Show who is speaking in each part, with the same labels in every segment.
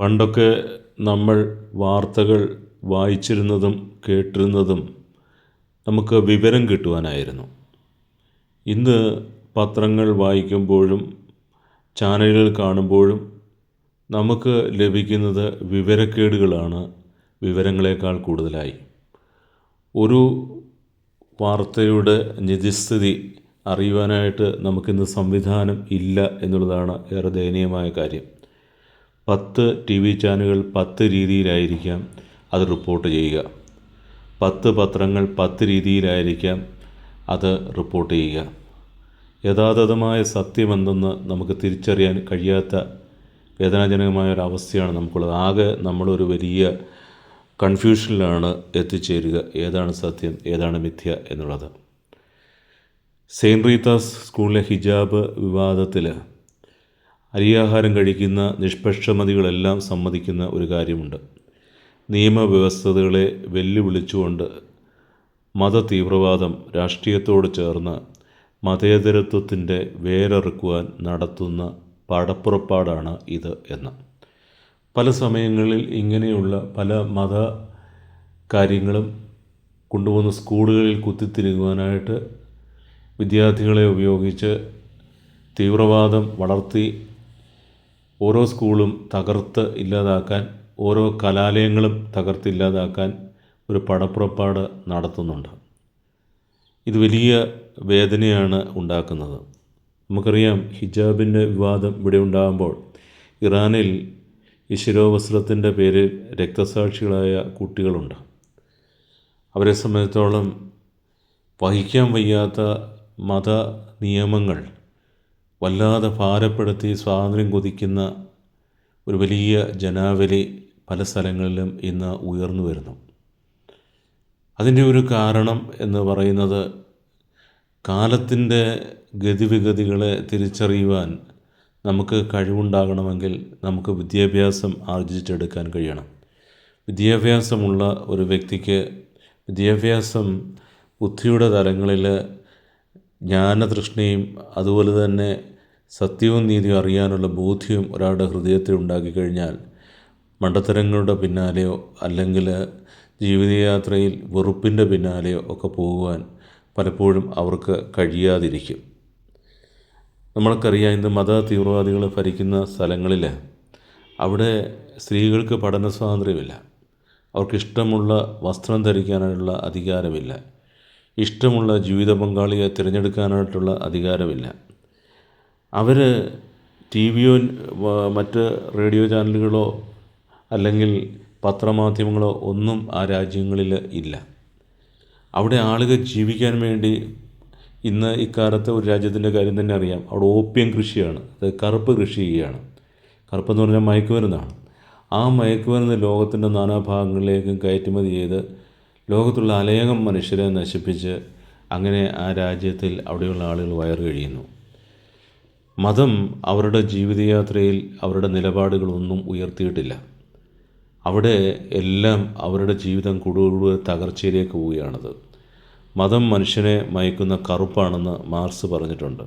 Speaker 1: പണ്ടൊക്കെ നമ്മൾ വാർത്തകൾ വായിച്ചിരുന്നതും കേട്ടിരുന്നതും നമുക്ക് വിവരം കിട്ടുവാനായിരുന്നു. ഇന്ന് പത്രങ്ങൾ വായിക്കുമ്പോഴും ചാനലുകൾ കാണുമ്പോഴും നമുക്ക് ലഭിക്കുന്നത് വിവരക്കേടുകളാണ് വിവരങ്ങളെക്കാൾ കൂടുതലായി. ഒരു വാർത്തയുടെ നിജസ്ഥിതി അറിയുവാനായിട്ട് നമുക്കിന്ന് സംവിധാനം ഇല്ല എന്നുള്ളതാണ് ഏറെ ദയനീയമായ കാര്യം. പത്ത് ടി വി ചാനലുകൾ പത്ത് രീതിയിലായിരിക്കാം അത് റിപ്പോർട്ട് ചെയ്യുക. പത്ത് പത്രങ്ങൾ പത്ത് രീതിയിലായിരിക്കാം അത് റിപ്പോർട്ട് ചെയ്യുക. യഥാതഥമായ സത്യമെന്തെന്ന് നമുക്ക് തിരിച്ചറിയാൻ കഴിയാത്ത വേദനാജനകമായ ഒരു അവസ്ഥയാണ് നമുക്കുള്ളത്. ആകെ നമ്മളൊരു വലിയ കൺഫ്യൂഷനിലാണ് എത്തിച്ചേരുക. ഏതാണ് സത്യം ഏതാണ് മിഥ്യ എന്നുള്ളത്. സെയിന്റ് റീത്താസ് സ്കൂളിലെ ഹിജാബ് വിവാദത്തിൽ അരിയാഹാരം കഴിക്കുന്ന നിഷ്പക്ഷമതികളെല്ലാം സമ്മതിക്കുന്ന ഒരു കാര്യമുണ്ട്. നിയമവ്യവസ്ഥതകളെ വെല്ലുവിളിച്ചുകൊണ്ട് മതതീവ്രവാദം രാഷ്ട്രീയത്തോട് ചേർന്ന് മതേതരത്വത്തിന്റെ വേരറുക്കുവാൻ നടത്തുന്ന പടപ്പുറപ്പാടാണ് ഇത് എന്ന്. പല സമയങ്ങളിൽ ഇങ്ങനെയുള്ള പല മത കാര്യങ്ങളും കൊണ്ടുവന്ന് സ്കൂളുകളിൽ കുത്തിത്തിരുകുവാനായിട്ട് വിദ്യാർത്ഥികളെ ഉപയോഗിച്ച് തീവ്രവാദം വളർത്തി ഓരോ സ്കൂളും തകർത്ത് ഇല്ലാതാക്കാൻ ഓരോ കലാലയങ്ങളും തകർത്തില്ലാതാക്കാൻ ഒരു പടപ്പുറപ്പാട് നടത്തുന്നുണ്ട്. ഇത് വലിയ വേദനയാണ് ഉണ്ടാക്കുന്നത്. നമുക്കറിയാം ഹിജാബിന്റെ വിവാദം ഇവിടെ ഉണ്ടാകുമ്പോൾ ഇറാനിൽ ഈ ശിരോവസ്ത്രത്തിന്റെ പേരിൽ രക്തസാക്ഷികളായ കുട്ടികളുണ്ട്. അവരെ സംബന്ധിച്ചോളം വഹിക്കാൻ വയ്യാത്ത മത നിയമങ്ങൾ വല്ലാതെ ഭാരപ്പെടുത്തി സ്വാതന്ത്ര്യം കൊതിക്കുന്ന ഒരു വലിയ ജനാവലി പല സ്ഥലങ്ങളിലും ഇന്ന് ഉയർന്നു വരുന്നു. അതിന്റെ ഒരു കാരണം എന്ന് പറയുന്നത് കാലത്തിന്റെ ഗതിവിഗതികളെ തിരിച്ചറിയുവാൻ നമുക്ക് കഴിവുണ്ടാകണമെങ്കിൽ നമുക്ക് വിദ്യാഭ്യാസം ആർജിച്ചെടുക്കാൻ കഴിയണം. വിദ്യാഭ്യാസമുള്ള ഒരു വ്യക്തിക്ക് വിദ്യാഭ്യാസം ബുദ്ധിയുടെ തലങ്ങളിൽ ജ്ഞാനതൃഷ്ണയും അതുപോലെ തന്നെ സത്യവും നീതിയും അറിയാനുള്ള ബോധ്യം ഒരാളുടെ ഹൃദയത്തിൽ ഉണ്ടാക്കി കഴിഞ്ഞാൽ മണ്ടത്തരങ്ങളുടെ പിന്നാലെയോ അല്ലെങ്കിൽ ജീവിതയാത്രയിൽ വെറുപ്പിന്റെ പിന്നാലെയോ ഒക്കെ പോകുവാൻ പലപ്പോഴും അവർക്ക് കഴിയാതിരിക്കും. നമ്മൾക്കറിയാം ഇന്ന് മത തീവ്രവാദികൾ ഭരിക്കുന്ന സ്ഥലങ്ങളിൽ അവിടെ സ്ത്രീകൾക്ക് പഠന സ്വാതന്ത്ര്യമില്ല. അവർക്കിഷ്ടമുള്ള വസ്ത്രം ധരിക്കാനുള്ള അധികാരമില്ല. ഇഷ്ടമുള്ള ജീവിത പങ്കാളിയെ തിരഞ്ഞെടുക്കാനായിട്ടുള്ള അധികാരമില്ല. അവർ ടി വിയോ മറ്റ് റേഡിയോ ചാനലുകളോ അല്ലെങ്കിൽ പത്രമാധ്യമങ്ങളോ ഒന്നും ആ രാജ്യങ്ങളിൽ ഇല്ല. അവിടെ ആളുകൾ ജീവിക്കാൻ വേണ്ടി ഇന്ന് ഇക്കാലത്ത് ഒരു രാജ്യത്തിന്റെ കാര്യം തന്നെ അറിയാം. അവിടെ ഓപ്യം കൃഷിയാണ്. അത് കറുപ്പ് കൃഷി ചെയ്യുകയാണ്. കറുപ്പെന്ന് പറഞ്ഞാൽ മയക്കുമരുന്നാണ്. ആ മയക്കുമരുന്ന് ലോകത്തിന്റെ നാനാഭാഗങ്ങളിലേക്കും കയറ്റുമതി ചെയ്ത് ലോകത്തുള്ള അനേകം മനുഷ്യരെ നശിപ്പിച്ച് അങ്ങനെ ആ രാജ്യത്തിൽ അവിടെയുള്ള ആളുകൾ വയറ് കഴിയുന്നു. മതം അവരുടെ ജീവിതയാത്രയിൽ അവരുടെ നിലപാടുകളൊന്നും ഉയർത്തിയിട്ടില്ല. അവിടെ എല്ലാം അവരുടെ ജീവിതം കൂടുതൽ തകർച്ചയിലേക്ക് പോവുകയാണത്. മതം മനുഷ്യനെ മയക്കുന്ന കറുപ്പാണെന്ന് മാർസ് പറഞ്ഞിട്ടുണ്ട്.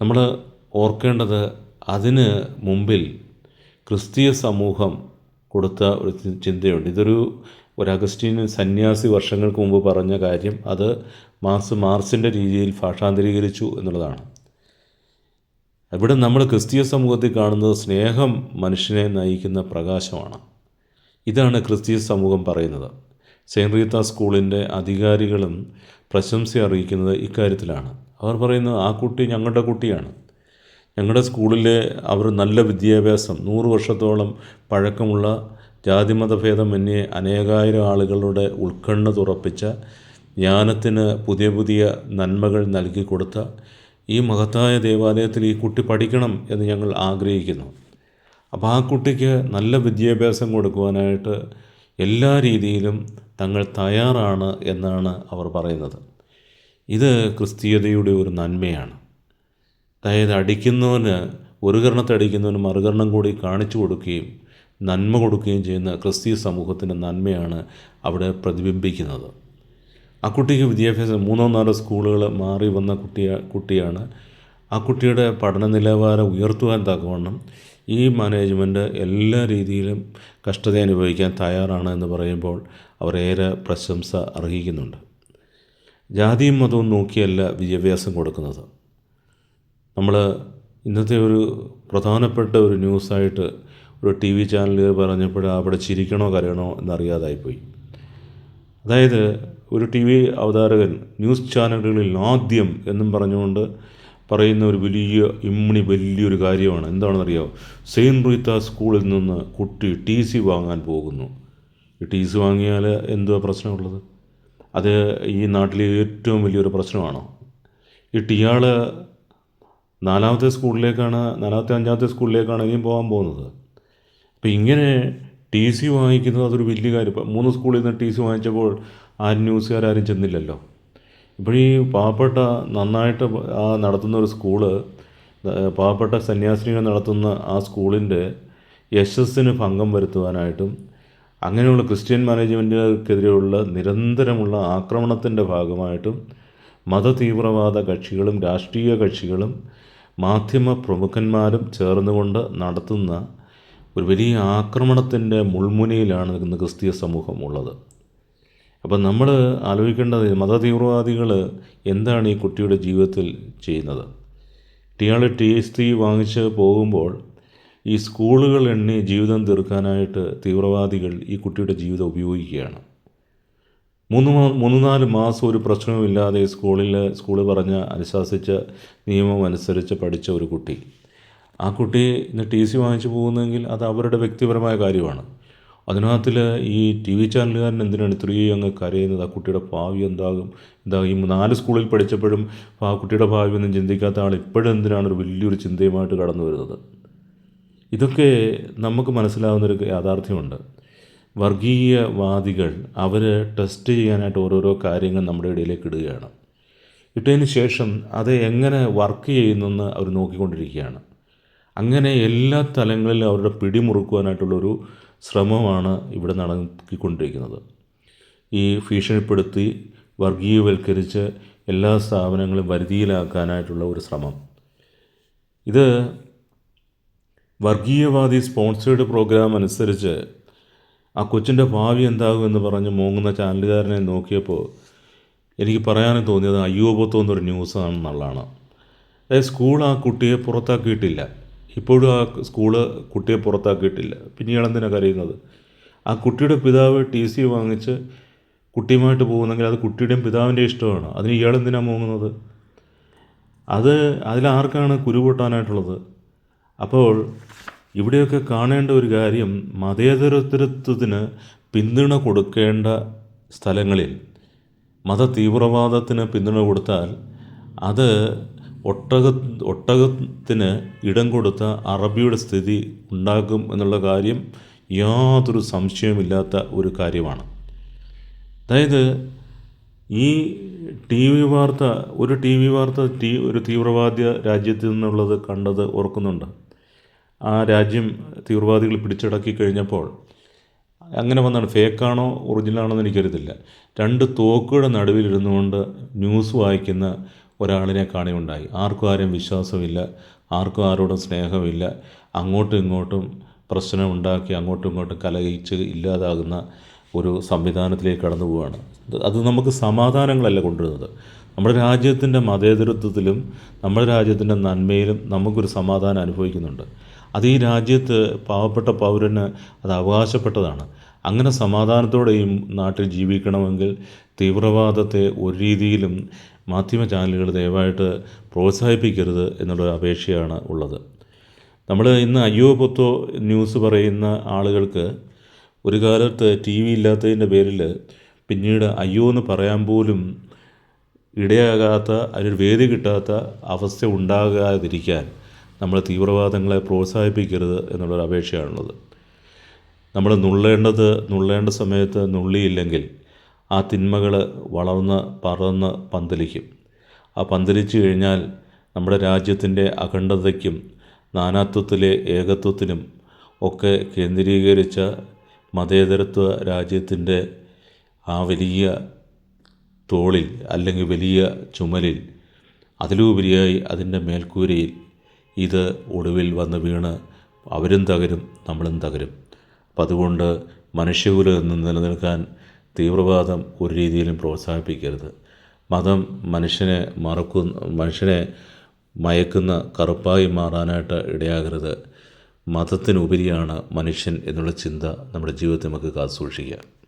Speaker 1: നമ്മൾ ഓർക്കേണ്ടത് അതിന് മുമ്പിൽ ക്രിസ്തീയ സമൂഹം കൊടുത്ത ഒരു ചിന്തയുണ്ട്. ഇതൊരു ഒരു അഗസ്റ്റീൻ സന്യാസി വർഷങ്ങൾക്ക് മുമ്പ് പറഞ്ഞ കാര്യം. അത് മാർസ് മാർസിന്റെ രീതിയിൽ ഭാഷാന്തരീകരിച്ചു എന്നുള്ളതാണ്. ഇവിടെ നമ്മൾ ക്രിസ്തീയ സമൂഹത്തിൽ കാണുന്നത് സ്നേഹം മനുഷ്യനെ നയിക്കുന്ന പ്രകാശമാണ്. ഇതാണ് ക്രിസ്തീയ സമൂഹം പറയുന്നത്. സെയിന്റ് റീത്ത സ്കൂളിന്റെ അധികാരികളും പ്രശംസ അറിയിക്കുന്നത് ഇക്കാര്യത്തിലാണ്. അവർ പറയുന്നത് ആ കുട്ടി ഞങ്ങളുടെ കുട്ടിയാണ്. ഞങ്ങളുടെ സ്കൂളിലെ അവർ നല്ല വിദ്യാഭ്യാസം നൂറ് വർഷത്തോളം പഴക്കമുള്ള ജാതിമതഭേദമന്യേ അനേകായിരം ആളുകളുടെ ഉത്കണ്ഠ തുറപ്പിച്ച ജ്ഞാനത്തിന് പുതിയ പുതിയ നന്മകൾ നൽകി കൊടുത്ത ഈ മഹത്തായ ദേവാലയത്തിൽ ഈ കുട്ടി പഠിക്കണം എന്ന് ഞങ്ങൾ ആഗ്രഹിക്കുന്നു. അപ്പോൾ ആ കുട്ടിക്ക് നല്ല വിദ്യാഭ്യാസം കൊടുക്കുവാനായിട്ട് എല്ലാ രീതിയിലും തങ്ങൾ തയ്യാറാണ് എന്നാണ് അവർ പറയുന്നത്. ഇത് ക്രിസ്തീയതയുടെ ഒരു നന്മയാണ്. അതായത് അടിക്കുന്നവന് ഒരു കർണത്തെ അടിക്കുന്നവന് മറുകർണം കൂടി കാണിച്ചു കൊടുക്കുകയും നന്മ കൊടുക്കുകയും ചെയ്യുന്ന ക്രിസ്തീയ സമൂഹത്തിന്റെ നന്മയാണ് അവിടെ പ്രതിബിംബിക്കുന്നത്. ആ കുട്ടിക്ക് വിദ്യാഭ്യാസം മൂന്നോ നാലോ സ്കൂളുകൾ മാറി വന്ന കുട്ടിയ കുട്ടിയാണ്. ആ കുട്ടിയുടെ പഠന നിലവാരം ഉയർത്തുവാൻ തക്കവണ്ണം ഈ മാനേജ്മെന്റ് എല്ലാ രീതിയിലും കഷ്ടത അനുഭവിക്കാൻ തയ്യാറാണ് എന്ന് പറയുമ്പോൾ അവർ ഏറെ പ്രശംസ അർഹിക്കുന്നുണ്ട്. ജാതിയും മതവും നോക്കിയല്ല വിദ്യാഭ്യാസം കൊടുക്കുന്നത്. നമ്മൾ ഇന്നത്തെ ഒരു പ്രധാനപ്പെട്ട ഒരു ന്യൂസായിട്ട് ഒരു ടി വി ചാനലുകൾ പറഞ്ഞപ്പോൾ അവിടെ ചിരിക്കണോ കരയണോ എന്നറിയാതായിപ്പോയി. അതായത് ഒരു ടി വി അവതാരകൻ ന്യൂസ് ചാനലുകളിൽ ആദ്യം എന്നും പറഞ്ഞുകൊണ്ട് പറയുന്ന ഒരു വലിയ ഇമ്മിണി വലിയൊരു കാര്യമാണ്. എന്താണെന്നറിയാമോ സെയിന്റ് റീത്ത സ്കൂളിൽ നിന്ന് കുട്ടി ടി സി വാങ്ങാൻ പോകുന്നു. ഈ ടി സി വാങ്ങിയാൽ എന്തുവാ പ്രശ്നമുള്ളത്? അത് ഈ നാട്ടിലെ ഏറ്റവും വലിയൊരു പ്രശ്നമാണോ? ഈ ടിയാൾ നാലാമത്തെ സ്കൂളിലേക്കാണ് നാലാമത്തെ അഞ്ചാമത്തെ സ്കൂളിലേക്കാണ് ഇനിയും പോകാൻ പോകുന്നത്. അപ്പോൾ ഇങ്ങനെ ടി സി വാങ്ങിക്കുന്നത് അതൊരു വലിയ കാര്യം. മൂന്ന് സ്കൂളിൽ നിന്ന് ടി സി വാങ്ങിച്ചപ്പോൾ ആ ന്യൂസുകാരും ചെന്നില്ലല്ലോ. ഇപ്പോൾ ഈ പാവപ്പെട്ട നന്നായിട്ട് ആ നടത്തുന്ന ഒരു സ്കൂൾ പാവപ്പെട്ട സന്യാസിനികൾ നടത്തുന്ന ആ സ്കൂളിന്റെ യശസ്സിന് ഭംഗം വരുത്തുവാനായിട്ടും അങ്ങനെയുള്ള ക്രിസ്ത്യൻ മാനേജ്മെന്റുകൾക്കെതിരെയുള്ള നിരന്തരമുള്ള ആക്രമണത്തിന്റെ ഭാഗമായിട്ടും മതതീവ്രവാദ കക്ഷികളും രാഷ്ട്രീയ കക്ഷികളും മാധ്യമ പ്രമുഖന്മാരും ചേർന്നുകൊണ്ട് നടത്തുന്ന ഒരു വലിയ ആക്രമണത്തിന്റെ മുൾമുനയിലാണ് ഇന്ന് ക്രിസ്തീയ സമൂഹം ഉള്ളത്. അപ്പം നമ്മൾ ആലോചിക്കേണ്ടത് മതതീവ്രവാദികൾ എന്താണ് ഈ കുട്ടിയുടെ ജീവിതത്തിൽ ചെയ്യുന്നത്? ഇയാൾ ടി എസ് ടി വാങ്ങിച്ച് പോകുമ്പോൾ ഈ സ്കൂളുകൾ എണ്ണി ജീവിതം തീർക്കാനായിട്ട് തീവ്രവാദികൾ ഈ കുട്ടിയുടെ ജീവിതം ഉപയോഗിക്കുകയാണ്. മൂന്ന് മൂന്ന് നാല് മാസം ഒരു പ്രശ്നവുമില്ലാതെ സ്കൂളിൽ സ്കൂൾ പറഞ്ഞ അനുശാസിച്ച നിയമം അനുസരിച്ച് പഠിച്ച ഒരു കുട്ടി. ആ കുട്ടി ഇന്ന് ടി സി വാങ്ങിച്ചു പോകുന്നതെങ്കിൽ അത് അവരുടെ വ്യക്തിപരമായ കാര്യമാണ്. അതിനകത്തിൽ ഈ ടി വി ചാനലുകാരൻ എന്തിനാണ് ഇത്രയും അങ്ങ് കരയുന്നത്? ആ കുട്ടിയുടെ ഭാവി എന്താകും? എന്താ ഈ നാല് സ്കൂളിൽ പഠിച്ചപ്പോഴും ആ കുട്ടിയുടെ ഭാവി ഒന്നും ചിന്തിക്കാത്ത ആൾ ഇപ്പോഴും എന്തിനാണ് ഒരു വലിയൊരു ചിന്തയുമായിട്ട് കടന്നു വരുന്നത്? ഇതൊക്കെ നമുക്ക് മനസ്സിലാവുന്നൊരു യാഥാർത്ഥ്യമുണ്ട്. വർഗീയവാദികൾ അവർ ടെസ്റ്റ് ചെയ്യാനായിട്ട് ഓരോരോ കാര്യങ്ങൾ നമ്മുടെ ഇടയിലേക്ക് ഇടുകയാണ്. ഇട്ടതിന് ശേഷം അത് എങ്ങനെ വർക്ക് ചെയ്യുന്നെന്ന് അവർ നോക്കിക്കൊണ്ടിരിക്കുകയാണ്. അങ്ങനെ എല്ലാ തലങ്ങളിലും അവരുടെ പിടിമുറുക്കുവാനായിട്ടുള്ളൊരു ശ്രമമാണ് ഇവിടെ നടത്തിക്കൊണ്ടിരിക്കുന്നത് ഈ ഭീഷണിപ്പെടുത്തി വർഗീയവൽക്കരിച്ച് എല്ലാ സ്ഥാപനങ്ങളും വരുതിയിലാക്കാനായിട്ടുള്ള ഒരു ശ്രമം. ഇത് വർഗീയവാദി സ്പോൺസേഡ് പ്രോഗ്രാം അനുസരിച്ച് ആ കൊച്ചിന്റെ ഭാവി എന്താകുമെന്ന് പറഞ്ഞ് മൂങ്ങുന്ന ചാനലുകാരനെ നോക്കിയപ്പോൾ എനിക്ക് പറയാനും തോന്നിയത് അയ്യോപത്വം എന്നൊരു ന്യൂസാണെന്നുള്ളതാണ്. അതായത് സ്കൂൾ ആ കുട്ടിയെ പുറത്താക്കിയിട്ടില്ല. ഇപ്പോഴും ആ സ്കൂൾ കുട്ടിയെ പുറത്താക്കിയിട്ടില്ല. പിന്നെ ഇയാളെന്തിനാണ് കരയുന്നത്? ആ കുട്ടിയുടെ പിതാവ് ടി സി വാങ്ങിച്ച് കുട്ടിയുമായിട്ട് പോകുന്നെങ്കിൽ അത് കുട്ടിയുടെയും പിതാവിന്റെ ഇഷ്ടമാണ്. അതിന് ഇയാളെന്തിനാണ് പോകുന്നത് അത് അതിലാർക്കാണ് കുരുപൊട്ടാനായിട്ടുള്ളത്? അപ്പോൾ ഇവിടെയൊക്കെ കാണേണ്ട ഒരു കാര്യം മതേതരത്വത്തിന് പിന്തുണ കൊടുക്കേണ്ട സ്ഥലങ്ങളിൽ മത തീവ്രവാദത്തിന് പിന്തുണ കൊടുത്താൽ അത് ഒട്ടക ഒട്ടകത്തിന് ഇടം കൊടുത്ത അറബിയുടെ സ്ഥിതി ഉണ്ടാകും എന്നുള്ള കാര്യം യാതൊരു സംശയമില്ലാത്ത ഒരു കാര്യമാണ്. അതായത് ഈ ടി വി വാർത്ത ഒരു ടി വി വാർത്ത ടി ഒരു തീവ്രവാദി രാജ്യത്തിൽ നിന്നുള്ളത് കണ്ടത് ഓർക്കുന്നുണ്ട്. ആ രാജ്യം തീവ്രവാദികൾ പിടിച്ചടക്കി കഴിഞ്ഞപ്പോൾ അങ്ങനെ വന്നാണ്. ഫേക്കാണോ ഒറിജിനലാണോ എന്ന് എനിക്കറിയത്തില്ല. രണ്ട് തോക്കുകളുടെ നടുവിലിരുന്നുകൊണ്ട് ന്യൂസ് വായിക്കുന്ന ഒരാളിനെ കാണുകയുണ്ടായി. ആർക്കും ആരും വിശ്വാസമില്ല ആർക്കും ആരോടും സ്നേഹമില്ല. അങ്ങോട്ടും ഇങ്ങോട്ടും പ്രശ്നം ഉണ്ടാക്കി അങ്ങോട്ടും ഇങ്ങോട്ടും കലഹിച്ച് ഇല്ലാതാകുന്ന ഒരു സംവിധാനത്തിലേക്ക് കടന്നു പോവുകയാണ്. അത് നമുക്ക് സമാധാനങ്ങളല്ല കൊണ്ടുവരുന്നത്. നമ്മുടെ രാജ്യത്തിന്റെ മതേതരത്വത്തിലും നമ്മുടെ രാജ്യത്തിന്റെ നന്മയിലും നമുക്കൊരു സമാധാനം അനുഭവിക്കുന്നുണ്ട്. അത് ഈ രാജ്യത്ത് പാവപ്പെട്ട പൗരന് അത് അവകാശപ്പെട്ടതാണ്. അങ്ങനെ സമാധാനത്തോടെ ഈ നാട്ടിൽ ജീവിക്കണമെങ്കിൽ തീവ്രവാദത്തെ ഒരു രീതിയിലും മാധ്യമ ചാനലുകൾ ദയവായിട്ട് പ്രോത്സാഹിപ്പിക്കരുത് എന്നുള്ളൊരു അപേക്ഷയാണ് ഉള്ളത്. നമ്മൾ ഇന്ന് അയ്യോ പൊത്തോ ന്യൂസ് പറയുന്ന ആളുകൾക്ക് ഒരു കാലത്ത് ടി വി ഇല്ലാത്തതിന്റെ പേരിൽ പിന്നീട് അയ്യോ എന്ന് പറയാൻ പോലും ഇടയാകാത്ത അതിനൊരു വേദി കിട്ടാത്ത അവസ്ഥ ഉണ്ടാകാതിരിക്കാൻ നമ്മൾ തീവ്രവാദങ്ങളെ പ്രോത്സാഹിപ്പിക്കരുത് എന്നുള്ളൊരു അപേക്ഷയാണുള്ളത്. നമ്മൾ നുള്ളേണ്ടത് നുള്ളേണ്ട സമയത്ത് നുള്ളിയില്ലെങ്കിൽ ആ തിന്മകൾ വളർന്ന് പറന്ന് പന്തലിക്കും. ആ പന്തലിച്ച് കഴിഞ്ഞാൽ നമ്മുടെ രാജ്യത്തിന്റെ അഖണ്ഡതയ്ക്കും നാനാത്വത്തിലെ ഏകത്വത്തിനും ഒക്കെ കേന്ദ്രീകരിച്ച മതേതരത്വ രാജ്യത്തിന്റെ ആ വലിയ തോളിൽ അല്ലെങ്കിൽ വലിയ ചുമലിൽ അതിലുപരിയായി അതിന്റെ മേൽക്കൂരയിൽ ഇത് ഒടുവിൽ വന്ന് വീണ് അവരും തകരും നമ്മളും തകരും. അപ്പം അതുകൊണ്ട് മനുഷ്യകുലം എന്ന് നിലനിൽക്കാൻ തീവ്രവാദം ഒരു രീതിയിലും പ്രോത്സാഹിപ്പിക്കരുത്. മതം മനുഷ്യനെ മറക്കുന്ന മനുഷ്യനെ മയക്കുന്ന കറുപ്പായി മാറാനായിട്ട് ഇടയാകരുത്. മതത്തിനുപരിയാണ് മനുഷ്യൻ എന്നുള്ള ചിന്ത നമ്മുടെ ജീവിതത്തിൽ നമുക്ക് കാത്തു സൂക്ഷിക്കാം